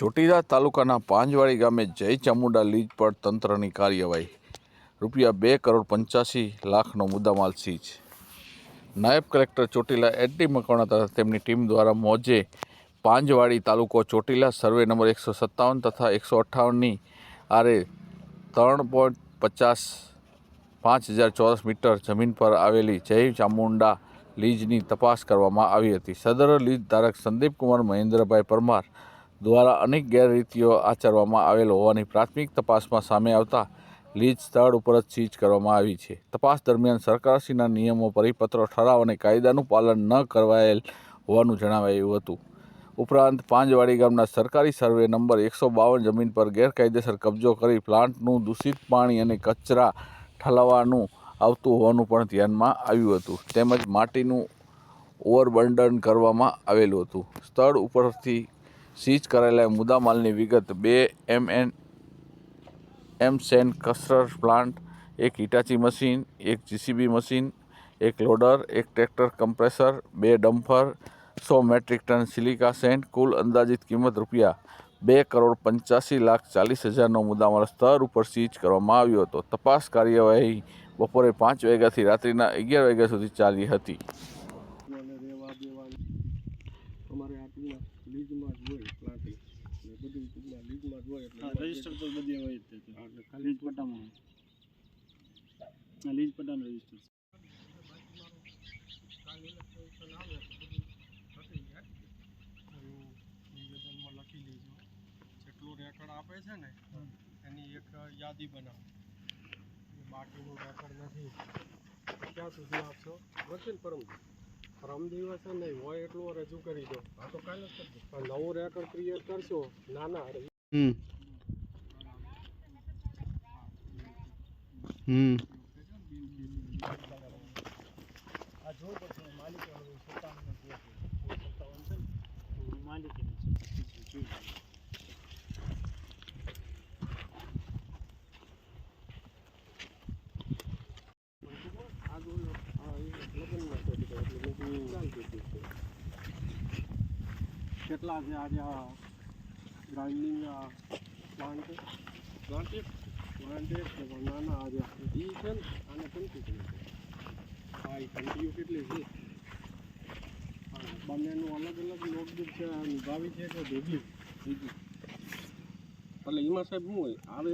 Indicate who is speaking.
Speaker 1: ચોટીલા તાલુકાના પાંજવાડી ગામે જય ચામુંડા લીજ પર તંત્રની કાર્યવાહી. રૂપિયા બે કરોડ પંચ્યાસી લાખનો મુદ્દામાલ સીજ નાયબ collector Chotila H D Makwana તથા તેમની ટીમ દ્વારા મોજે પાંજવાડી તાલુકો ચોટીલા સર્વે નંબર એકસો સત્તાવન તથા એકસો અઠ્ઠાવનની આરે ત્રણ પોઈન્ટ પચાસ પાંચ હજાર ચોરસ મીટર જમીન પર આવેલી જય ચામુંડા લીજની તપાસ કરવામાં આવી હતી. સદર લીજ ધારક સંદીપકુમાર મહેન્દ્રભાઈ પરમાર દ્વારા અનેક ગેરરીતિઓ આચરવામાં આવેલ હોવાની પ્રાથમિક તપાસમાં સામે આવતા લીજ સ્થળ ઉપર જ સીઝ કરવામાં આવી છે. તપાસ દરમિયાન સરકારશ્રીના નિયમો, પરિપત્રો, ઠરાવ અને કાયદાનું પાલન ન કરવાયેલ હોવાનું જણાવાયું હતું. ઉપરાંત, પાંજવાડી ગામના સરકારી સર્વે નંબર એકસો બાવન જમીન પર ગેરકાયદેસર કબજો કરી પ્લાન્ટનું દૂષિત પાણી અને કચરા ઠલાવવાનું આવતું હોવાનું પણ ધ્યાનમાં આવ્યું હતું. તેમજ માટીનું ઓવરબર્ડન કરવામાં આવેલું હતું. સ્થળ ઉપરથી સીઝ કરેલા મુદ્દામાલની વિગત. બે M N M sand crusher plant, એક હિટાચી મશીન, એક જીસીબી મશીન, એક લોડર, એક ટ્રેક્ટર કમ્પ્રેસર, બે ડમ્ફર, સો મેટ્રિક ટન સિલિકા સેન્ટ, કુલ અંદાજિત કિંમત રૂપિયા બે કરોડ પંચ્યાસી લાખ ચાલીસ હજારનો મુદ્દામાલ સ્તર ઉપર સીઝ કરવામાં આવ્યો હતો. તપાસ કાર્યવાહી બપોરે પાંચ વાગ્યાથી રાત્રિના અગિયાર વાગ્યા સુધી ચાલી હતી.
Speaker 2: આટલું જ હોય પ્લાન્ટિંગ. એટલે બધું ટૂંકમાં લીઝમાં જ હોય એટલે
Speaker 3: રજિસ્ટર તો બધી હોય જ તે
Speaker 2: એટલે ખાલી
Speaker 3: લીજ પટ્ટામાં હોય. લીજ પટ્ટાનું રજિસ્ટર
Speaker 2: લખી લેજો જેટલું રેકર્ડ આપે છે ને એની એક યાદી બનાવો. બાકીનું રેકર્ડ નથી. ક્યાં સુધી આપશો? વકીલ પરમ પરમ છે નહીં હોય એટલું રજૂ કરી દો. આ તો કાલે જ કરજો નવું રેકોર્ડ ક્રિએટ કરશો નાના
Speaker 3: હમ. હમ. આ જો પડશે માલિક સત્તાવન સત્તાવન છે ને માલિકીની છે
Speaker 2: આ જો આ એ લગ્નમાં છે બધા એટલે મેં કીધું ચાલતું હતું તે. કેટલા છે આજે આ ગ્રાઇન્ડિંગ આ પ્લાન્ટ પ્લાન્ટ પ્લાન્ટ નાના આજે ઈ છે ને આને કંટી છે હા એ કંટીઓ કેટલી છે? બંનેનું અલગ અલગ નોટબુક છે આ નિભાવી છે કે ભેગી? ભેગી. એટલે એમાં સાહેબ શું હોય? આવે